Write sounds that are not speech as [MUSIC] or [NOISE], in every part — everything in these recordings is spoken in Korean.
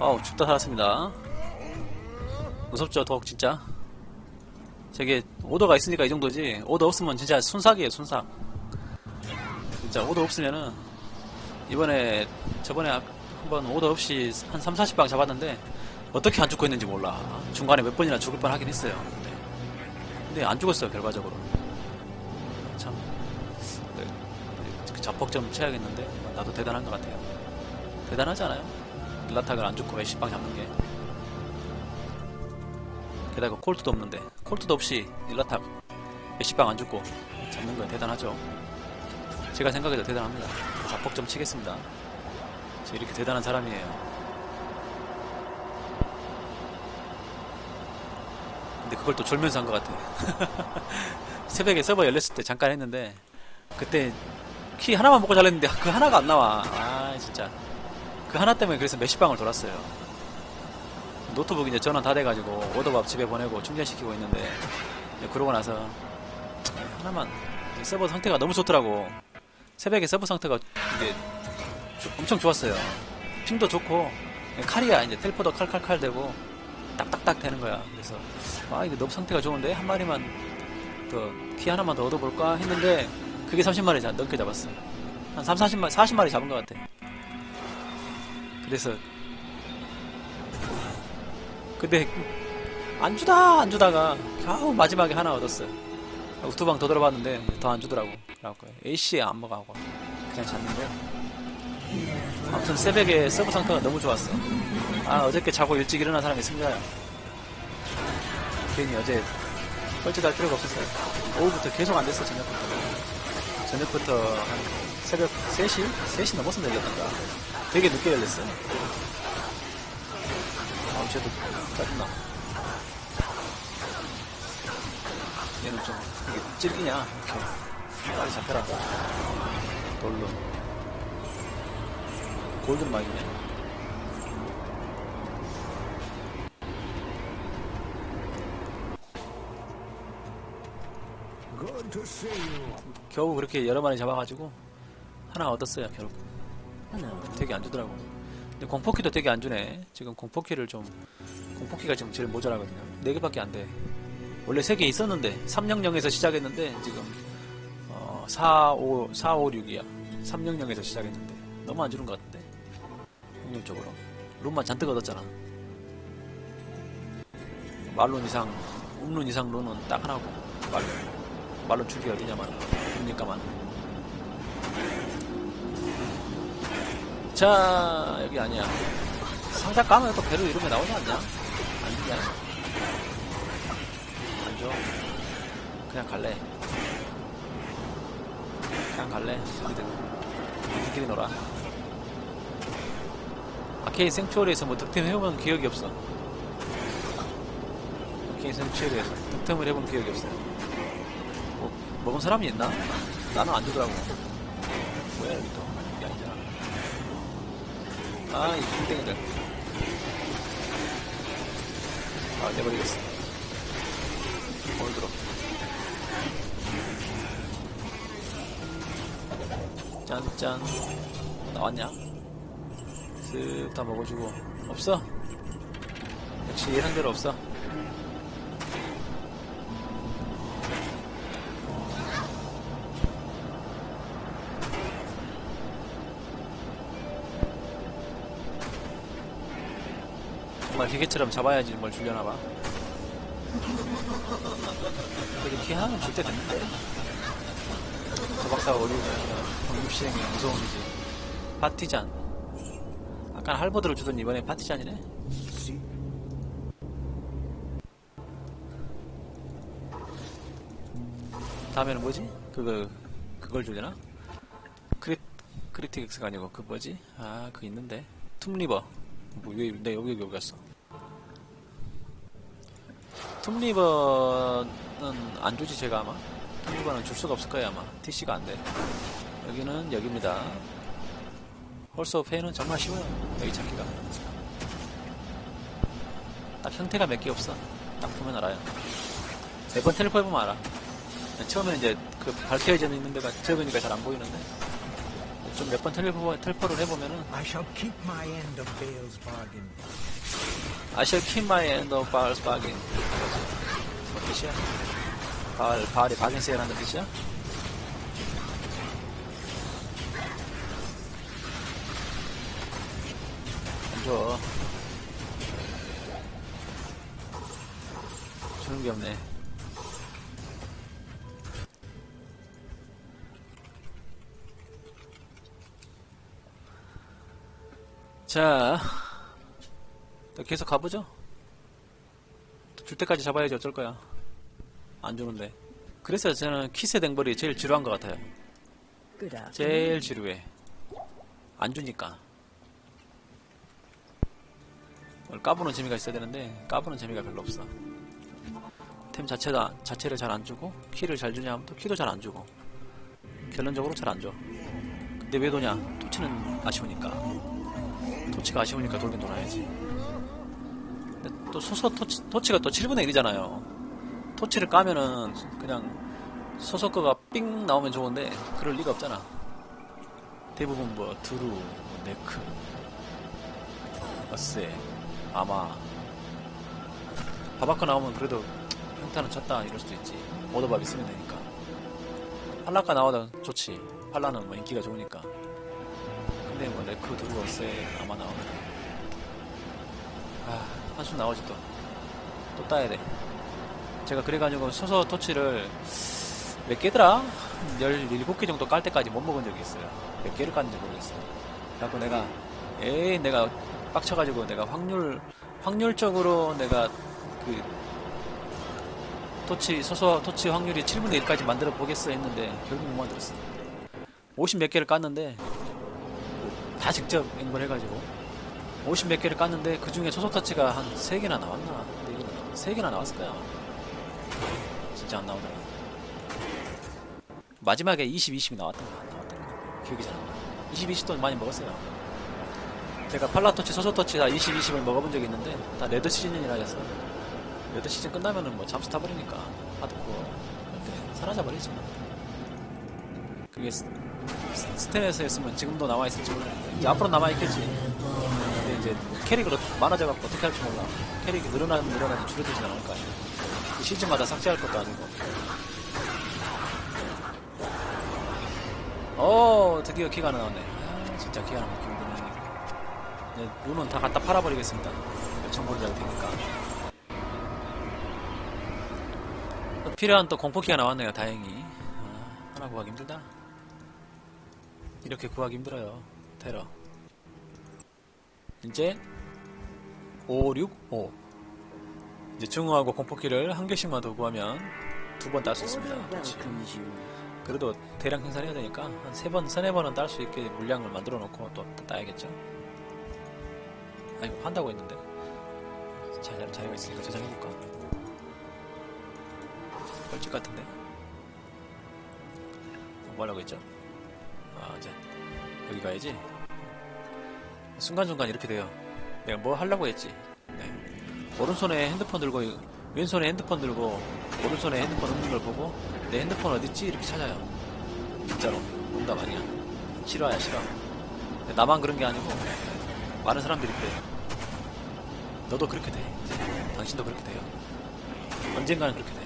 어우 죽다 살았습니다. 무섭죠 더욱 진짜. 저게 오더가 있으니까 이 정도지. 오더 없으면 진짜 순삭이에요 순삭. 진짜 오더 없으면은 이번에 저번에 아- 한번 오더 없이 한 3, 40방 잡았는데 어떻게 안 죽고 있는지 몰라. 중간에 몇 번이나 죽을 뻔 하긴 했어요. 근데, 근데 안 죽었어요 결과적으로. 참 네, 그 자폭 좀 쳐야겠는데 나도 대단한 것 같아요. 대단하지 않아요? 일라탁을 안 죽고 몇십방 잡는 게? 게다가 콜트도 없는데 콜트도 없이 일라탁 몇십방 안 죽고 잡는 건 대단하죠. 제가 생각해도 대단합니다. 자폭 좀 치겠습니다. 저 이렇게 대단한 사람이에요. 근데 그걸 또 졸면서 한 것 같아. [LAUGHS] 새벽에 서버 열렸을 때 잠깐 했는데 그때 키 하나만 먹고 잘했는데 그 하나가 안 나와. 아 진짜 그 하나 때문에 그래서 몇십 방을 돌았어요. 노트북 이제 전원 다 돼가지고 오더밥 집에 보내고 충전시키고 있는데 그러고 나서 하나만 이 서버 상태가 너무 좋더라고. 새벽에 서버 상태가 이게 조- 엄청 좋았어요. 핑도 좋고 칼이야 이제 텔포도 칼칼칼 되고 딱딱딱 되는 거야. 그래서 아 이거 너무 상태가 좋은데 한 마리만 더키 하나만 더 얻어볼까 했는데 그게 30마리 넘게 잡았어. 한 3, 40마리, 40마리 잡은 것 같아. 그래서 근데 안 주다 안 주다가 겨우 마지막에 하나 얻었어요. 두방더 들어봤는데 더 안 주더라고. 그래갖고 A씨 안 먹어하고 그냥 잤는데 아무튼 새벽에 서브 상태가 너무 좋았어. 아 어저께 자고 일찍 일어난 사람이 승자야. 괜히 어제 뻘짓할 필요가 없었어요. 오후부터 계속 안 됐어 저녁부터. 저녁부터 한 새벽 3시? 3시 넘어서 열렸던가. 되게 늦게 열렸어요. 아우, 쟤도 짜증나. 얘는 좀, 이게 찔기냐, 이렇게. 빨리 잡혀라. 돌로. see you. 겨우 그렇게 여러 마리 잡아가지고, 하나 얻었어요, 결국. 되게 안 주더라고. 근데 공포키도 되게 안 주네. 지금 공포키를 좀, 공포키가 지금 제일 모자라거든요. 4 개밖에 안 돼. 원래 3개 있었는데, 300에서 시작했는데, 지금, 어, 4, 5, 4, 5, 6이야. 300에서 시작했는데. 너무 안 주는 것 같은데. 확률적으로. 룬만 잔뜩 얻었잖아. 말론 이상, 음룬 이상 룬은 딱 하나고, 말론. 말론 줄기 어디냐만. 그러니까만. 자, 여기 아니야. 상자 까면 또 배로 게 나오지 않냐? 안 주냐? 안 줘. 그냥 갈래. 그냥 갈래. 니들, 니들끼리 놀아. 아케이 생추얼에서 뭐 득템 해본 기억이 없어. 아케이 생추얼에서 득템을 해본 기억이 없어. 뭐, 먹은 사람이 있나? 나는 안 주더라고. 아, 이 땡땡이들. 아, 내버리겠어. 오늘 들어. 짠짠. 나왔냐? 쓱 다 먹어주고. 없어? 역시 예상대로 없어. 기계처럼 잡아야지 뭘 줄려나 봐. 그래도 키 하나는 줄때 됐는데. 저 박사가 어디서 독립시행이 무서움이지. 파티잔. 아까 할버드를 주던 이번에 파티잔이네? 다음에는 뭐지? 그거, 그걸 주려나? 크리, 크리틱스가 아니고, 그 뭐지? 아, 그 있는데. 툼리버. 뭐, 왜, 내 여기, 여기 갔어. 툼리버는 안 주지, 제가 아마. 툼리버는 줄 수가 없을 거예요, 아마. TC가 안 돼. 여기는 여기입니다. 홀스 페이는 정말 쉬워요. 여기 찾기가. 딱 형태가 몇 개 없어. 딱 보면 알아요. 매번 텔레포 해보면 알아. 처음에 이제 그 밝혀져 있는 데가 적으니까 잘 안 보이는데 좀 몇 번 텔포를 해보면은 I shall keep my end of Bale's bargain. I shall keep my end of Baal's bargain. 뭐 뜻이야? 바알, 바알이 바겐 세일 한다는 뜻이야? 안 줘. 주는 게 없네. 자, 또 계속 가보죠. 줄 때까지 잡아야지 어쩔 거야. 안 주는데. 그래서 저는 키스 댕벌이 제일 지루한 것 같아요. 제일 지루해. 안 주니까. 뭘 까부는 재미가 있어야 되는데 까부는 재미가 별로 없어. 템 자체다 자체를 잘 안 주고 키를 잘 주냐 하면 또 키도 잘 안 주고 결론적으로 잘 안 줘. 근데 왜 도냐? 토치는 아쉬우니까. 토치가 아쉬우니까 돌긴 돌아야지. 근데 또 소소 토치, 토치가 또 7분의 1이잖아요. 토치를 까면은 그냥 소속 거가 삥 나오면 좋은데 그럴 리가 없잖아. 대부분 뭐 드루, 뭐 네크, 어세, 아마 바바커 나오면 그래도 평타는 쳤다 이럴 수도 있지. 오더밥 있으면 되니까. 팔라카 나와도 좋지. 팔라는 뭐 인기가 좋으니까. 근데 뭐 네크, 드루, 어세, 아마 나오면 아 한숨 나오지 또. 또 따야 돼. 제가 그래가지고 소서 토치를 몇 개더라? 17개 정도 깔 때까지 못 먹은 적이 있어요. 몇 개를 깠는지 모르겠어요. 그래갖고 내가, 에이, 내가 빡쳐가지고 내가 확률, 확률적으로 내가 그, 토치, 소소 토치 확률이 7분의 1까지 만들어 보겠어 했는데 결국 못 만들었어. 50 몇 개를 깠는데, 다 직접 앵벌해가지고, 50 몇 개를 깠는데 그 중에 소소 터치가 한 3개나 나왔나? 근데 이거는 3개나 나왔을 거야. 진짜 안 나오더라. 마지막에 20, 20이 나왔던 거, 나왔던 거. 기억이 잘 안 나. 20, 20도 많이 먹었어요. 제가 팔라토치, 소소토치 다 20, 20을 먹어본 적이 있는데, 다 레드 시즌이라 해서, 레드 시즌 끝나면은 뭐 잠수 타버리니까, 하드코어. 사라져버리지. 그게 스, 스- 스템에서 했으면 지금도 남아있을지 이제 앞으로 남아있겠지. 근데 이제 캐릭으로 많아져갖고 어떻게 할지 몰라. 캐릭이 늘어나면 늘어나면 줄어들진 않을 거 아니야. 이 시즌마다 삭제할 것도 아니고. 어 드디어 키가 나왔네. 아, 진짜 키가 기분이. 네, 룬은 다 갖다 팔아버리겠습니다. 몇천 골이 잘 테니까. 또 필요한 또 공포키가 나왔네요, 다행히. 아, 하나 구하기 힘들다. 이렇게 구하기 힘들어요, 테러. 이제 5, 6, 5. 이제 중후하고 공포키를 한 개씩만 더 구하면 두 번 딸 수 있습니다. 그렇지. 그래도 대량 생산해야 되니까 한 세 번, 세네 번은 딸 수 있게 물량을 만들어 놓고 또 따야겠죠. 아니, 한다고 했는데. 자, 자리가 있으니까 저장해볼까? 벌칙 같은데? 뭐 하려고 했죠? 아, 이제, 여기 가야지. 순간순간 이렇게 돼요. 내가 뭐 하려고 했지. 네. 오른손에 핸드폰 들고, 왼손에 핸드폰 들고, 오른손에 핸드폰 없는 걸 보고, 내 핸드폰 어딨지? 이렇게 찾아요. 진짜로. 농담 아니야. 실화. 근데 나만 그런 게 아니고, 많은 사람들이 그래요. 너도 그렇게 돼. 당신도 그렇게 돼요. 언젠가는 그렇게 돼.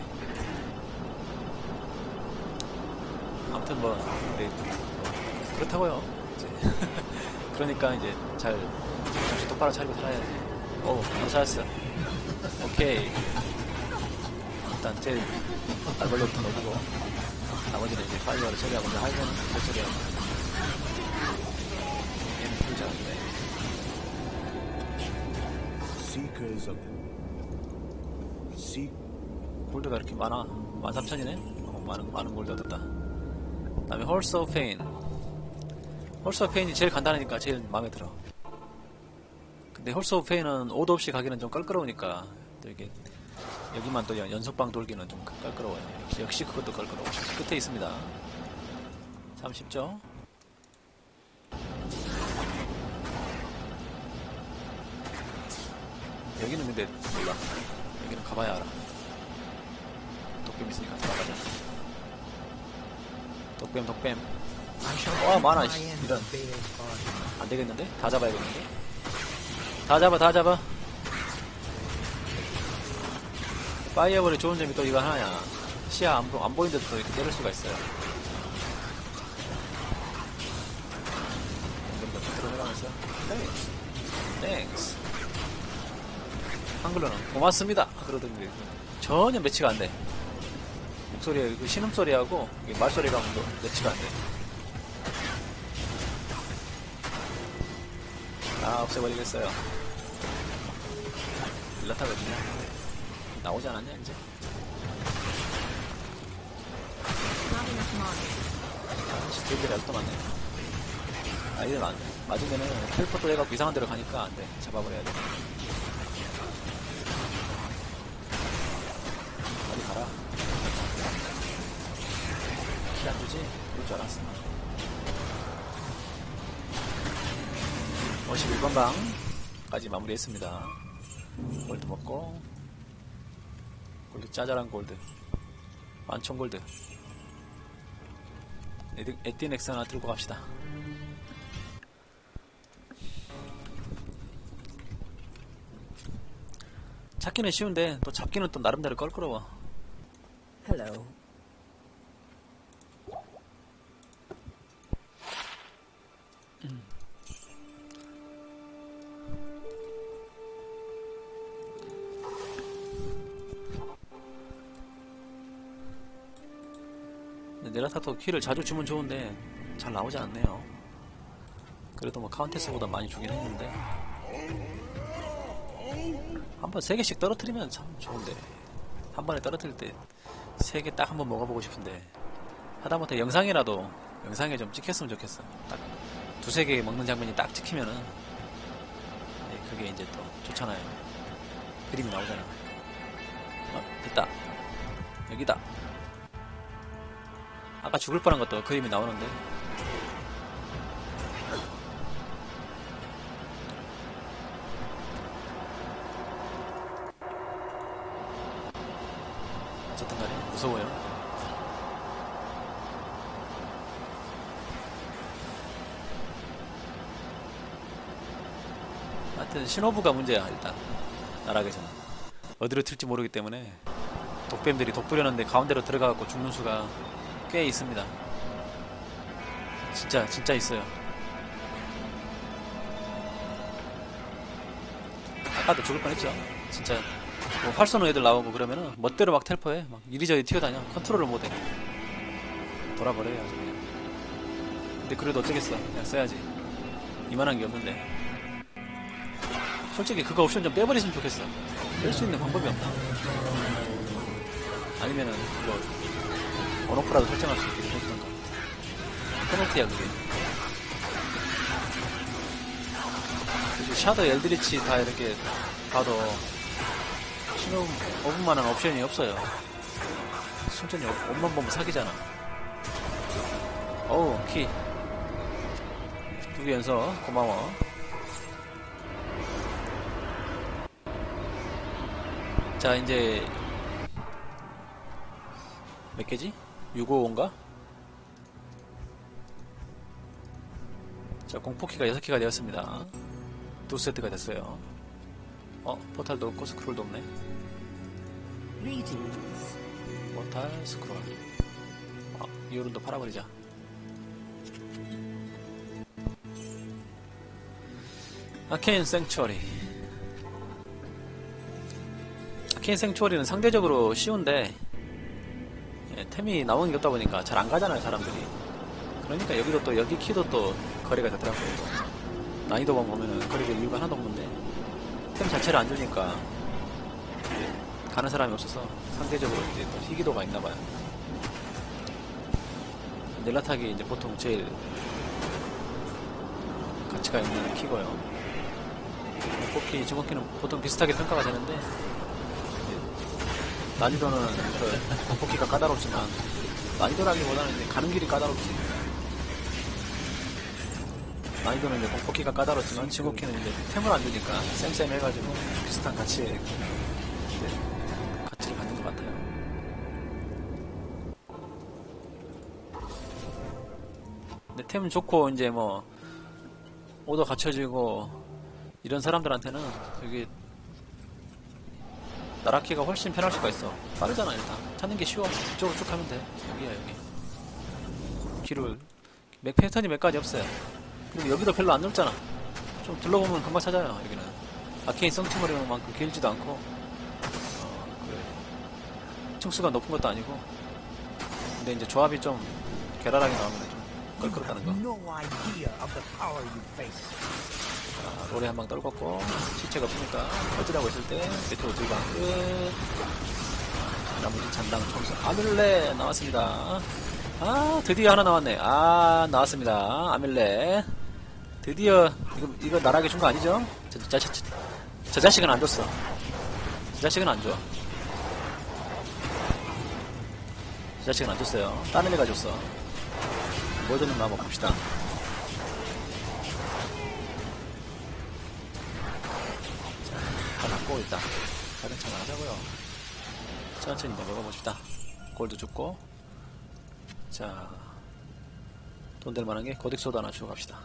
아무튼 뭐, 네, 뭐 그렇다고요. 이제. [LAUGHS] 그러니까 이제 잘 정신 똑바로 차리고 살아야지. 오, 바로 찾았어. 오케이. 일단 제일 알벌로부터 넣어주고 나머지는 이제 파이어를 처리하고 이제 하이건 못 처리하고. 얘는 풀지 않는데 Seekers of seek. 골드가 이렇게 많아. 13,000이네? 어, 많은, 많은 골드 얻었다. 그 다음에 홀스 오브 페인 홀스 오브 페인이 제일 간단하니까 제일 마음에 들어 근데 홀스 오브 페인은 오도 없이 가기는 좀 껄끄러우니까 또 이게 여기만 또 연- 연속방 돌기는 좀 껄끄러워요 역시, 역시 그것도 껄끄러워 끝에 있습니다 참 쉽죠? 여기는 근데 몰라 여기는 가봐야 알아 독뱀 있으니까 들어가자 독뱀 독뱀 와, keep 많아, 이런. of Baal's bargain. 안 되겠는데? 다 잡아야겠는데? 다 잡아, 다 잡아. 파이어볼의 좋은 점이 또 이거 하나야. 시야 안, 보, 안 보이는데도 또 이렇게 때릴 수가 있어요. 들어가면서. 땡스. 땡스. 한글로는 고맙습니다. 그러던데 전혀 매치가 안 돼. 목소리, 그 신음소리하고 이게 말소리랑 매치가 안 돼. 다 없애버리겠어요. 일라타거든요. 나오지 않았냐, 이제? 아씨, 딜들이 아직도 많네. 아, 이건 안 돼. 맞으면은 텔포트 해갖고 이상한 데로 가니까 안 돼. 잡아버려야 돼. 빨리 가라. 키 안 주지? 그럴 줄 알았어. 51번 방까지 마무리했습니다. 골드 먹고, 골드 짜잘한 골드. 만천 골드. 에디- 에티 넥스 하나 들고 갑시다. 찾기는 쉬운데 또 잡기는 또 나름대로 껄끄러워. Hello. 네라타토 키를 자주 주면 좋은데 잘 나오지 않네요. 그래도 뭐 카운테스보다 많이 주긴 했는데 한 번 세 개씩 떨어뜨리면 참 좋은데 한 번에 떨어뜨릴 때 세 개 딱 한 번 먹어보고 싶은데 하다못해 영상이라도 영상에 좀 찍혔으면 좋겠어. 딱 두세 개 먹는 장면이 딱 찍히면은 네, 그게 이제 또 좋잖아요. 그림이 나오잖아. 어, 됐다. 여기다. 아까 죽을 뻔한 것도 그림이 나오는데. 어쨌든 간에 무서워요. 하여튼 신호부가 문제야 일단. 나락에서는 어디로 튈지 모르기 때문에 독뱀들이 독 뿌렸는데 가운데로 들어가갖고 죽는 수가 꽤 있습니다. 진짜 진짜 있어요. 아까도 죽을 뻔했죠. 진짜 뭐 활 쏘는 애들 나오고 그러면은 멋대로 막 텔포해, 막 이리저리 튀어다녀, 컨트롤을 못해. 돌아버려요 아주 그냥. 근데 그래도 어쩌겠어, 그냥 써야지. 이만한 게 없는데. 솔직히 그거 옵션 좀 빼버리시면 좋겠어. 뺄 수 있는 방법이 없나? 아니면은 뭐 온오프라도 설정할 수 있게 해주던가 페널티야 그게. 그리고 샤더 엘드리치 다 이렇게 봐도 신호 5분만한 옵션이 없어요. 순전히 옷- 옷만 보면 사기잖아. 어우 키. 두 개 연속 고마워. 자 이제 몇 개지? 655인가? 자, 공포키가 6개가 되었습니다. 두 세트가 됐어요. 어, 포탈도 없고 스크롤도 없네. 포탈, 스크롤. 아, 이오른도 팔아버리자. 아케인 생츄어리. 아케인 생츄어리는 상대적으로 쉬운데, 예, 템이 나오는 게 없다 보니까 잘 안 가잖아요, 사람들이. 그러니까 여기도 또, 여기 키도 또 거리가 되더라고요. 또. 난이도만 보면은 거리될 이유가 하나도 없는데, 템 자체를 안 주니까, 가는 사람이 없어서 상대적으로 이제 또 희귀도가 있나 봐요. 넬라타기 이제 보통 제일 가치가 있는 키고요. 뽑기, 주먹기는 보통 비슷하게 평가가 되는데, 난이도는 그 공포기가 까다롭지만 난이도라기보다는 이제 가는 길이 까다롭지. 난이도는 이제 공포기가 까다롭지만 증오키는 이제 템을 안 주니까 쌤쌤 해가지고 비슷한 가치에 이제 가치를 받는 것 같아요. 근데 템 좋고 이제 뭐 오더 갖춰지고 이런 사람들한테는 여기 나라키가 훨씬 편할 수가 있어. 빠르잖아 일단. 찾는 게 쉬워. 이쪽으로 쭉 하면 돼. 여기야 여기. 길을 맥 패턴이 몇 가지 없어요. 그리고 여기도 별로 안 넓잖아. 좀 둘러보면 금방 찾아요 여기는. 아케인 성투머리만큼 길지도 않고 어, 그래. 층수가 높은 것도 아니고 근데 이제 조합이 좀 괴랄하게 나오면 좀 껄끄럽다는 거. 자, 로레 한 방 떨궜고 시체가 없으니까 어지라고 있을 때 메테오 두방 끝. 나머지 잔당 총수 아밀레 나왔습니다. 아 드디어 하나 나왔네. 아 나왔습니다. 아밀레. 드디어 이거 이거 나락에 준 거 아니죠? 저, 저, 저, 저, 저 자식은 안 줬어. 저 자식은 안 줘. 저 자식은 안 줬어요. 다른 애가 줬어. 뭐 줬는가 한번 봅시다. 받았고 일단 차근차근 하자고요. 천천히 먹어봅시다. 골도 줍고. 자 돈 될 만한 게 고딕소다 하나 주고 갑시다.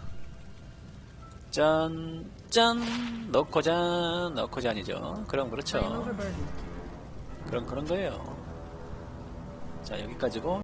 짠, 짠, 넣고 잔, 넣고 잔이죠. 그럼 그렇죠. 그럼 그런 거예요. 자, 여기까지고,